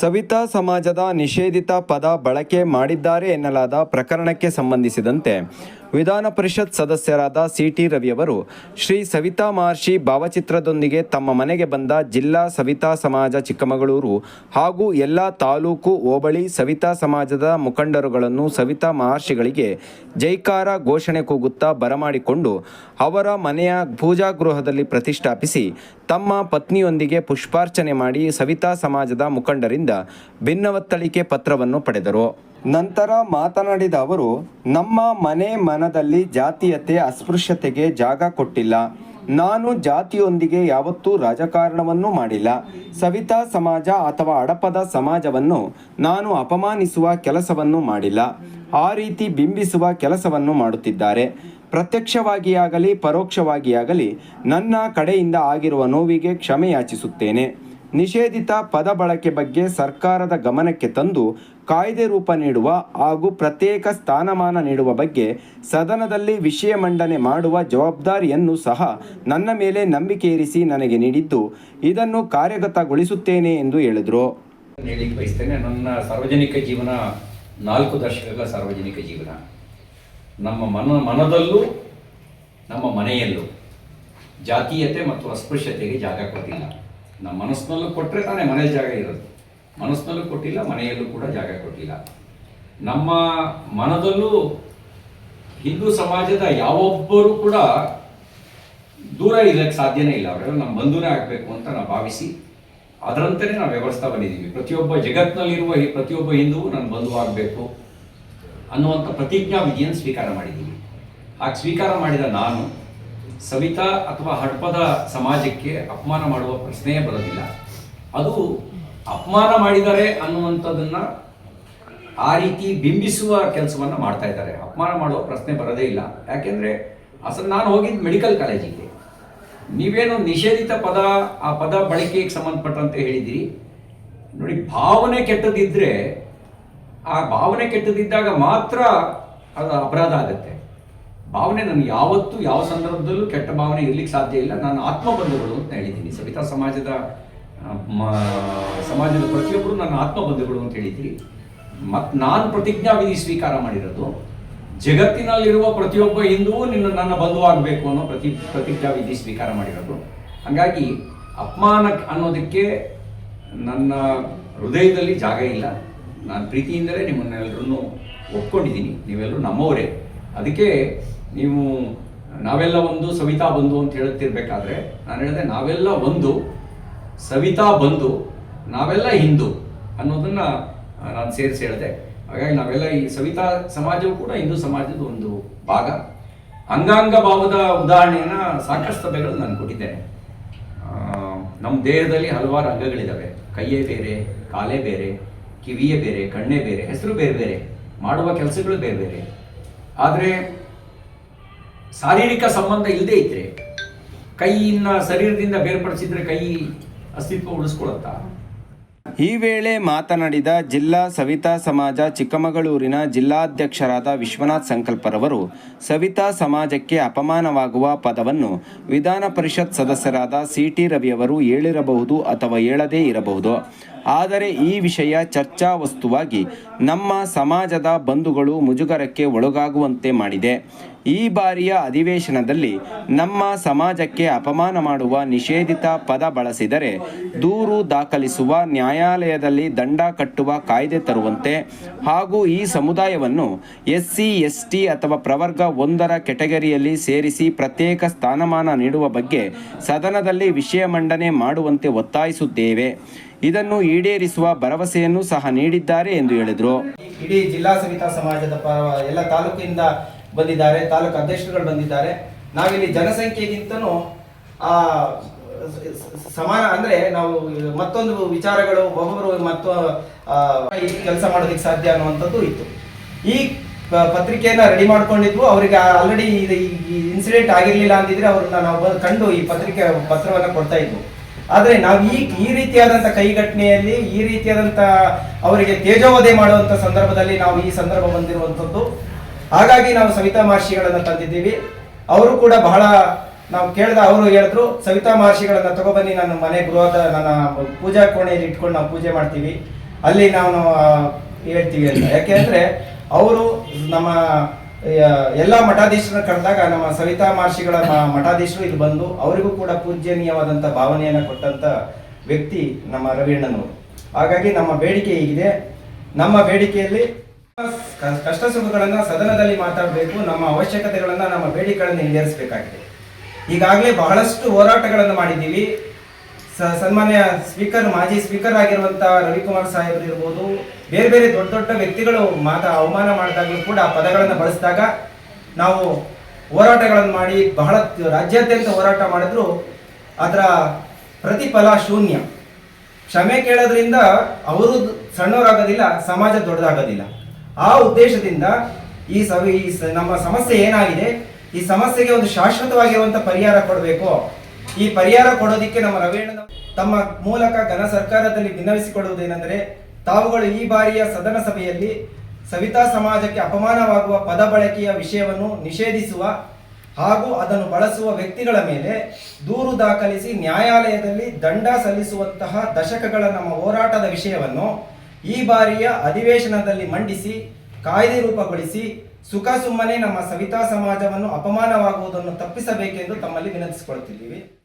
ಸವಿತಾ ಸಮಾಜದ ನಿಷೇಧಿತ ಪದ ಬಳಕೆ ಮಾಡಿದ್ದಾರೆ ಎನ್ನಲಾದ ಪ್ರಕರಣಕ್ಕೆ ಸಂಬಂಧಿಸಿದಂತೆ. ವಿಧಾನ ಪರಿಷತ್ ಸದಸ್ಯರಾದ ಸಿಟಿ ರವಿಯವರು ಶ್ರೀ ಸವಿತಾ ಮಹರ್ಷಿ ಭಾವಚಿತ್ರದೊಂದಿಗೆ ತಮ್ಮ ಮನೆಗೆ ಬಂದ ಜಿಲ್ಲಾ ಸವಿತಾ ಸಮಾಜ ಚಿಕ್ಕಮಗಳೂರು ಹಾಗೂ ಎಲ್ಲ ತಾಲೂಕು ಹೋಬಳಿ ಸವಿತಾ ಸಮಾಜದ ಮುಖಂಡರುಗಳನ್ನು ಸವಿತಾ ಮಹರ್ಷಿಗಳಿಗೆ ಜೈಕಾರ ಘೋಷಣೆ ಕೂಗುತ್ತಾ ಬರಮಾಡಿಕೊಂಡು, ಅವರ ಮನೆಯ ಪೂಜಾ ಗೃಹದಲ್ಲಿ ಪ್ರತಿಷ್ಠಾಪಿಸಿ, ತಮ್ಮ ಪತ್ನಿಯೊಂದಿಗೆ ಪುಷ್ಪಾರ್ಚನೆ ಮಾಡಿ ಸವಿತಾ ಸಮಾಜದ ಮುಖಂಡರಿಂದ ಭಿನ್ನವತ್ತಳಿಕೆ ಪತ್ರವನ್ನು ಪಡೆದರು. ನಂತರ ಮಾತನಾಡಿದ ಅವರು, ನಮ್ಮ ಮನೆ ಮನದಲ್ಲಿ ಜಾತೀಯತೆ, ಅಸ್ಪೃಶ್ಯತೆಗೆ ಜಾಗ ಕೊಟ್ಟಿಲ್ಲ. ನಾನು ಜಾತಿಯೊಂದಿಗೆ ಯಾವತ್ತೂ ರಾಜಕಾರಣವನ್ನು ಮಾಡಿಲ್ಲ. ಸವಿತಾ ಸಮಾಜ ಅಥವಾ ಅಡಪದ ಸಮಾಜವನ್ನು ನಾನು ಅಪಮಾನಿಸುವ ಕೆಲಸವನ್ನು ಮಾಡಿಲ್ಲ. ಆ ರೀತಿ ಬಿಂಬಿಸುವ ಕೆಲಸವನ್ನು ಮಾಡುತ್ತಿದ್ದಾರೆ. ಪ್ರತ್ಯಕ್ಷವಾಗಿಯಾಗಲಿ, ಪರೋಕ್ಷವಾಗಿಯಾಗಲಿ ನನ್ನ ಕಡೆಯಿಂದ ಆಗಿರುವ ನೋವಿಗೆ ಕ್ಷಮೆ ಯಾಚಿಸುತ್ತೇನೆ ನಿಷೇಧಿತ ಪದ ಬಳಕೆ ಬಗ್ಗೆ ಸರ್ಕಾರದ ಗಮನಕ್ಕೆ ತಂದು ಕಾಯ್ದೆ ರೂಪ ನೀಡುವ ಹಾಗೂ ಪ್ರತ್ಯೇಕ ಸ್ಥಾನಮಾನ ನೀಡುವ ಬಗ್ಗೆ ಸದನದಲ್ಲಿ ವಿಷಯ ಮಂಡನೆ ಮಾಡುವ ಜವಾಬ್ದಾರಿಯನ್ನು ಸಹ ನನ್ನ ಮೇಲೆ ನಂಬಿಕೆ ಇರಿಸಿ ನನಗೆ ನೀಡಿದ್ದು, ಇದನ್ನು ಕಾರ್ಯಗತಗೊಳಿಸುತ್ತೇನೆ ಎಂದು ಹೇಳಿದರು. ಬಯಸ್ತೇನೆ, ನನ್ನ ಸಾರ್ವಜನಿಕ ಜೀವನ ನಾಲ್ಕು ದಶಕಗಳ ಸಾರ್ವಜನಿಕ ಜೀವನ. ನಮ್ಮ ಮನ, ಮನದಲ್ಲೂ, ನಮ್ಮ ಮನೆಯಲ್ಲೂ ಜಾತೀಯತೆ ಮತ್ತು ಅಸ್ಪೃಶ್ಯತೆಗೆ ಜಾಗ ಕೊಟ್ಟಿಲ್ಲ. ನಮ್ಮ ಮನಸ್ಸಿನಲ್ಲೂ ಕೊಟ್ಟರೆ ತಾನೇ ಮನೆ ಜಾಗ ಇರೋದು. ಮನಸ್ಸಿನಲ್ಲೂ ಕೊಟ್ಟಿಲ್ಲ, ಮನೆಯಲ್ಲೂ ಕೂಡ ಜಾಗ ಕೊಟ್ಟಿಲ್ಲ. ನಮ್ಮ ಮನದಲ್ಲೂ ಹಿಂದೂ ಸಮಾಜದ ಯಾವೊಬ್ಬರು ಕೂಡ ದೂರ ಇರಕ್ಕೆ ಸಾಧ್ಯನೇ ಇಲ್ಲ. ಅವರೆಲ್ಲ ನಮ್ಮ ಬಂಧುನೇ ಆಗಬೇಕು ಅಂತ ನಾವು ಭಾವಿಸಿ, ಅದರಂತೆಯೇ ನಾವು ವ್ಯವಸ್ಥೆ ಬಂದಿದ್ದೀವಿ ಪ್ರತಿಯೊಬ್ಬ ಜಗತ್ತಿನಲ್ಲಿರುವ ಈ ಪ್ರತಿಯೊಬ್ಬ ಹಿಂದೂ ನನ್ನ ಬಂಧು ಆಗಬೇಕು ಅನ್ನುವಂಥ ಪ್ರತಿಜ್ಞಾ ವಿಧಿಯನ್ನು ಸ್ವೀಕಾರ ಮಾಡಿದ್ದೀವಿ. ಹಾಗೆ ಸ್ವೀಕಾರ ಮಾಡಿದ ನಾನು ಸವಿತಾ ಅಥವಾ ಹಡ್ಪದ ಸಮಾಜಕ್ಕೆ ಅಪಮಾನ ಮಾಡುವ ಪ್ರಶ್ನೆಯೇ ಬರೋದಿಲ್ಲ. ಅದು ಅಪಮಾನ ಮಾಡಿದ್ದಾರೆ ಅನ್ನುವಂಥದ್ದನ್ನ ಆ ರೀತಿ ಬಿಂಬಿಸುವ ಕೆಲಸವನ್ನು ಮಾಡ್ತಾ ಇದ್ದಾರೆ. ಅಪಮಾನ ಮಾಡುವ ಪ್ರಶ್ನೆ ಬರೋದೇ ಇಲ್ಲ. ಯಾಕೆಂದರೆ ಅಸಲು ನಾನು ಹೋಗಿದ್ದು ಮೆಡಿಕಲ್ ಕಾಲೇಜಿಗೆ. ನೀವೇನು ನಿಷೇಧಿತ ಪದ, ಆ ಪದ ಬಳಕೆಗೆ ಸಂಬಂಧಪಟ್ಟಂತೆ ಹೇಳಿದಿರಿ ನೋಡಿ, ಭಾವನೆ ಕೆಟ್ಟದಿದ್ದರೆ ಆ ಭಾವನೆ ಕೆಟ್ಟದಿದ್ದಾಗ ಮಾತ್ರ ಅದು ಅಪರಾಧ ಆಗುತ್ತೆ. ಭಾವನೆ ನನಗೆ ಯಾವತ್ತೂ ಯಾವ ಸಂದರ್ಭದಲ್ಲೂ ಕೆಟ್ಟ ಭಾವನೆ ಇರ್ಲಿಕ್ಕೆ ಸಾಧ್ಯ ಇಲ್ಲ. ನಾನು ಆತ್ಮಬಂಧುಗಳು ಅಂತ ಹೇಳಿದ್ದೀನಿ. ಸವಿತಾ ಸಮಾಜದ ಸಮಾಜದ ಪ್ರತಿಯೊಬ್ಬರು ನನ್ನ ಆತ್ಮಬಂಧುಗಳು ಅಂತ ಹೇಳಿದ್ದೀರಿ. ಮತ್ತು ನಾನು ಪ್ರತಿಜ್ಞಾವಿಧಿ ಸ್ವೀಕಾರ ಮಾಡಿರೋದು, ಜಗತ್ತಿನಲ್ಲಿರುವ ಪ್ರತಿಯೊಬ್ಬ ಹಿಂದೂ ನಿನ್ನ, ನನ್ನ ಬಂಧು ಆಗಬೇಕು ಅನ್ನೋ ಪ್ರತಿ ಪ್ರತಿಜ್ಞಾ ವಿಧಿ ಸ್ವೀಕಾರ ಮಾಡಿರೋದು. ಹಾಗಾಗಿ ಅಪಮಾನ ಅನ್ನೋದಕ್ಕೆ ನನ್ನ ಹೃದಯದಲ್ಲಿ ಜಾಗ ಇಲ್ಲ. ನಾನು ಪ್ರೀತಿಯಿಂದಲೇ ನಿಮ್ಮನ್ನೆಲ್ಲರನ್ನು ಒಪ್ಕೊಂಡಿದ್ದೀನಿ. ನೀವೆಲ್ಲರೂ ನಮ್ಮವರೇ. ಅದಕ್ಕೆ ನೀವು, ನಾವೆಲ್ಲ ಒಂದು, ಸವಿತಾ ಬಂಧು ಅಂತ ಹೇಳುತ್ತಿರ್ಬೇಕಾದ್ರೆ, ನಾನು ಹೇಳಿದೆ ನಾವೆಲ್ಲ ಒಂದು, ಸವಿತಾ ಬಂಧು ನಾವೆಲ್ಲ ಹಿಂದೂ ಅನ್ನೋದನ್ನ ನಾನು ಸೇರಿಸಿ ಹೇಳಿದೆ. ಹಾಗಾಗಿ ನಾವೆಲ್ಲ ಈ ಸವಿತಾ ಸಮಾಜವು ಕೂಡ ಹಿಂದೂ ಸಮಾಜದ ಒಂದು ಭಾಗ. ಅಂಗಾಂಗ ಭಾವದ ಉದಾಹರಣೆಯನ್ನ ಸಾಕಷ್ಟು ಸಭೆಗಳು ನಾನು ಕೊಟ್ಟಿದ್ದೇನೆ. ನಮ್ಮ ದೇಹದಲ್ಲಿ ಹಲವಾರು ಅಂಗಗಳಿದ್ದಾವೆ ಕೈಯೇ ಬೇರೆ, ಕಾಲೇ ಬೇರೆ, ಕಿವಿಯೇ ಬೇರೆ, ಕಣ್ಣೇ ಬೇರೆ, ಹೆಸರು ಬೇರೆ ಬೇರೆ, ಮಾಡುವ ಕೆಲಸಗಳು ಬೇರೆ ಬೇರೆ. ಆದರೆ ಶಾರೀರಿಕ ಸಂಬಂಧ ಇಲ್ಲದೇ ಇದ್ರೆ ಕೈಯಿಂದ ಶರೀರದಿಂದ ಬೇರ್ಪಡಿಸಿದ್ರೆ ಕೈ ಅಸ್ತಿತ್ವ ಉಳಿಸ್ಕೊಳತ್ತಾ ಈ ವೇಳೆ ಮಾತನಾಡಿದ ಜಿಲ್ಲಾ ಸವಿತಾ ಸಮಾಜ ಚಿಕ್ಕಮಗಳೂರಿನ ಜಿಲ್ಲಾಧ್ಯಕ್ಷರಾದ ವಿಶ್ವನಾಥ್ ಸಂಕಲ್ಪರವರು, ಸವಿತಾ ಸಮಾಜಕ್ಕೆ ಅಪಮಾನವಾಗುವ ಪದವನ್ನು ವಿಧಾನ ಪರಿಷತ್ ಸದಸ್ಯರಾದ ಸಿಟಿ ರವಿಯವರು ಹೇಳಿರಬಹುದು ಅಥವಾ ಹೇಳದೇ ಇರಬಹುದು. ಆದರೆ ಈ ವಿಷಯ ಚರ್ಚಾ ವಸ್ತುವಾಗಿ ನಮ್ಮ ಸಮಾಜದ ಬಂಧುಗಳು ಮುಜುಗರಕ್ಕೆ ಒಳಗಾಗುವಂತೆ ಮಾಡಿದೆ. ಈ ಬಾರಿಯ ಅಧಿವೇಶನದಲ್ಲಿ ನಮ್ಮ ಸಮಾಜಕ್ಕೆ ಅಪಮಾನ ಮಾಡುವ ನಿಷೇಧಿತ ಪದ ಬಳಸಿದರೆ ದೂರು ದಾಖಲಿಸುವ ನ್ಯಾಯಾಲಯದಲ್ಲಿ ದಂಡ ಕಟ್ಟುವ ಕಾಯ್ದೆ ತರುವಂತೆ ಹಾಗೂ ಈ ಸಮುದಾಯವನ್ನು ಎಸ್ ಸಿ ಎಸ್ ಟಿ ಅಥವಾ ಪ್ರವರ್ಗ ಒಂದರ ಕೆಟಗರಿಯಲ್ಲಿ ಸೇರಿಸಿ ಪ್ರತ್ಯೇಕ ಸ್ಥಾನಮಾನ ನೀಡುವ ಬಗ್ಗೆ ಸದನದಲ್ಲಿ ವಿಷಯ ಮಂಡನೆ ಮಾಡುವಂತೆ ಒತ್ತಾಯಿಸುತ್ತೇವೆ. ಇದನ್ನು ಈಡೇರಿಸುವ ಭರವಸೆಯನ್ನು ಸಹ ನೀಡಿದ್ದಾರೆ ಎಂದು ಹೇಳಿದರು. ಇಡೀ ಜಿಲ್ಲಾ ಸವಿತಾ ಸಮಾಜದ ಎಲ್ಲ ತಾಲೂಕಿಂದ ಬಂದಿದ್ದಾರೆ, ತಾಲೂಕು ಅಧ್ಯಕ್ಷರುಗಳು ಬಂದಿದ್ದಾರೆ. ನಾವಿಲ್ಲಿ ಜನಸಂಖ್ಯೆಗಿಂತನೂ, ಆ, ಸಮಾನ ಅಂದ್ರೆ ನಾವು ಮತ್ತೊಂದು ವಿಚಾರಗಳು ಒಬ್ಬೊಬ್ಬರು ಮತ್ತು ಕೆಲಸ ಮಾಡೋದಕ್ಕೆ ಸಾಧ್ಯ ಅನ್ನುವಂಥದ್ದು ಇತ್ತು. ಈ ಪತ್ರಿಕೆಯನ್ನ ರೆಡಿ ಮಾಡ್ಕೊಂಡಿದ್ವು ಅವರಿಗೆ ಆಲ್ರೆಡಿ ಇನ್ಸಿಡೆಂಟ್ ಆಗಿರ್ಲಿಲ್ಲ ಅಂದಿದ್ರೆ ಅವ್ರನ್ನ ನಾವು ಕಂಡು ಈ ಪತ್ರಿಕೆ ಪತ್ರವನ್ನ ಕೊಡ್ತಾ ಇದ್ವು. ಆದ್ರೆ ನಾವು ಈ ಈ ರೀತಿಯಾದಂತ ಕೈಘಟನೆಯಲ್ಲಿ ಈ ರೀತಿಯಾದಂತ ಅವರಿಗೆ ತೇಜೋವಧೆ ಮಾಡುವಂತ ಸಂದರ್ಭದಲ್ಲಿ ನಾವು ಈ ಸಂದರ್ಭ ಬಂದಿರುವಂತದ್ದು ಹಾಗಾಗಿ ನಾವು ಸವಿತಾ ಮಹರ್ಷಿಗಳನ್ನು ತಂದಿದ್ದೀವಿ ಅವರು ಕೂಡ ಬಹಳ ನಾವು ಕೇಳಿದ ಅವರು ಹೇಳಿದ್ರು, ಸವಿತಾ ಮಹರ್ಷಿಗಳನ್ನು ತಗೊಬನ್ನಿ ನನ್ನ ಮನೆ ಗೃಹದ ನನ್ನ ಪೂಜಾ ಕೋಣೆಯಲ್ಲಿ ಇಟ್ಕೊಂಡು ನಾವು ಪೂಜೆ ಮಾಡ್ತೀವಿ. ಅಲ್ಲಿ ನಾವು ಹೇಳ್ತೀವಿ ಅಂತ. ಯಾಕೆಂದ್ರೆ ಅವರು ನಮ್ಮ ಎಲ್ಲ ಮಠಾಧೀಶರನ್ನ ಕರೆದಾಗ ನಮ್ಮ ಸವಿತಾ ಮಹರ್ಷಿಗಳ ಮಠಾಧೀಶರು ಇಲ್ಲಿ ಬಂದು ಅವರಿಗೂ ಕೂಡ ಪೂಜ್ಯನೀಯವಾದಂಥ ಭಾವನೆಯನ್ನು ಕೊಟ್ಟಂತ ವ್ಯಕ್ತಿ ನಮ್ಮ ರವಿಯಣ್ಣನವರು. ಹಾಗಾಗಿ ನಮ್ಮ ಬೇಡಿಕೆ ಹೀಗಿದೆ. ನಮ್ಮ ಬೇಡಿಕೆಯಲ್ಲಿ ಕಷ್ಟ ಸುಖಗಳನ್ನು ಸದನದಲ್ಲಿ ಮಾತಾಡಬೇಕು, ನಮ್ಮ ಅವಶ್ಯಕತೆಗಳನ್ನು ನಮ್ಮ ಬೇಡಿಕೆಗಳನ್ನು ಈಡೇರಿಸಬೇಕಾಗಿದೆ. ಈಗಾಗಲೇ ಬಹಳಷ್ಟು ಹೋರಾಟಗಳನ್ನು ಮಾಡಿದ್ದೀವಿ. ಸನ್ಮಾನ್ಯ ಸ್ಪೀಕರ್, ಮಾಜಿ ಸ್ಪೀಕರ್ ಆಗಿರುವಂತ ರವಿಕುಮಾರ್ ಸಾಹೇಬರು ಇರ್ಬೋದು, ಬೇರೆ ಬೇರೆ ದೊಡ್ಡ ದೊಡ್ಡ ವ್ಯಕ್ತಿಗಳು ಮಾತಾ ಅವಮಾನ ಮಾಡಿದಾಗಲೂ ಕೂಡ ಆ ಪದಗಳನ್ನು ಬಳಸಿದಾಗ ನಾವು ಹೋರಾಟಗಳನ್ನು ಮಾಡಿ ಬಹಳ ರಾಜ್ಯಾದ್ಯಂತ ಹೋರಾಟ ಮಾಡಿದ್ರು. ಅದರ ಪ್ರತಿಫಲ ಶೂನ್ಯ. ಕ್ಷಮೆ ಕೇಳೋದ್ರಿಂದ ಅವರು ಸಣ್ಣವರಾಗೋದಿಲ್ಲ, ಸಮಾಜ ದೊಡ್ಡದಾಗೋದಿಲ್ಲ. ಆ ಉದ್ದೇಶದಿಂದ ಈ ಸವಿ ಈ ನಮ್ಮ ಸಮಸ್ಯೆ ಏನಾಗಿದೆ? ಈ ಸಮಸ್ಯೆಗೆ ಒಂದು ಶಾಶ್ವತವಾಗಿರುವಂತ ಪರಿಹಾರ ಕೊಡಬೇಕು. ಈ ಪರಿಹಾರ ಕೊಡೋದಿಕ್ಕೆ ನಮ್ಮ ರವೀಣ ತಮ್ಮ ಮೂಲಕ ಘನ ಸರ್ಕಾರದಲ್ಲಿ ಭಿನ್ನವಿಸಿಕೊಡುವುದೇನೆಂದರೆ ತಾವುಗಳು ಈ ಬಾರಿಯ ಸದನ ಸಭೆಯಲ್ಲಿ ಸವಿತಾ ಸಮಾಜಕ್ಕೆ ಅಪಮಾನವಾಗುವ ಪದ ಬಳಕೆಯ ವಿಷಯವನ್ನು ನಿಷೇಧಿಸುವ ಹಾಗೂ ಅದನ್ನು ಬಳಸುವ ವ್ಯಕ್ತಿಗಳ ಮೇಲೆ ದೂರು ದಾಖಲಿಸಿ ನ್ಯಾಯಾಲಯದಲ್ಲಿ ದಂಡ ಸಲ್ಲಿಸುವಂತಹ ದಶಕಗಳ ನಮ್ಮ ಹೋರಾಟದ ವಿಷಯವನ್ನು ಈ ಬಾರಿಯ ಅಧಿವೇಶನದಲ್ಲಿ ಮಂಡಿಸಿ, ಕಾಯ್ದೆ ರೂಪಗೊಳಿಸಿ, ಸುಖ ಸುಮ್ಮನೆ ನಮ್ಮ ಸವಿತಾ ಸಮಾಜವನ್ನು ಅಪಮಾನವಾಗುವುದನ್ನು ತಪ್ಪಿಸಬೇಕೆಂದು ತಮ್ಮಲ್ಲಿ ವಿನಂತಿಸಿಕೊಳ್ಳುತ್ತಿದ್ದೀವಿ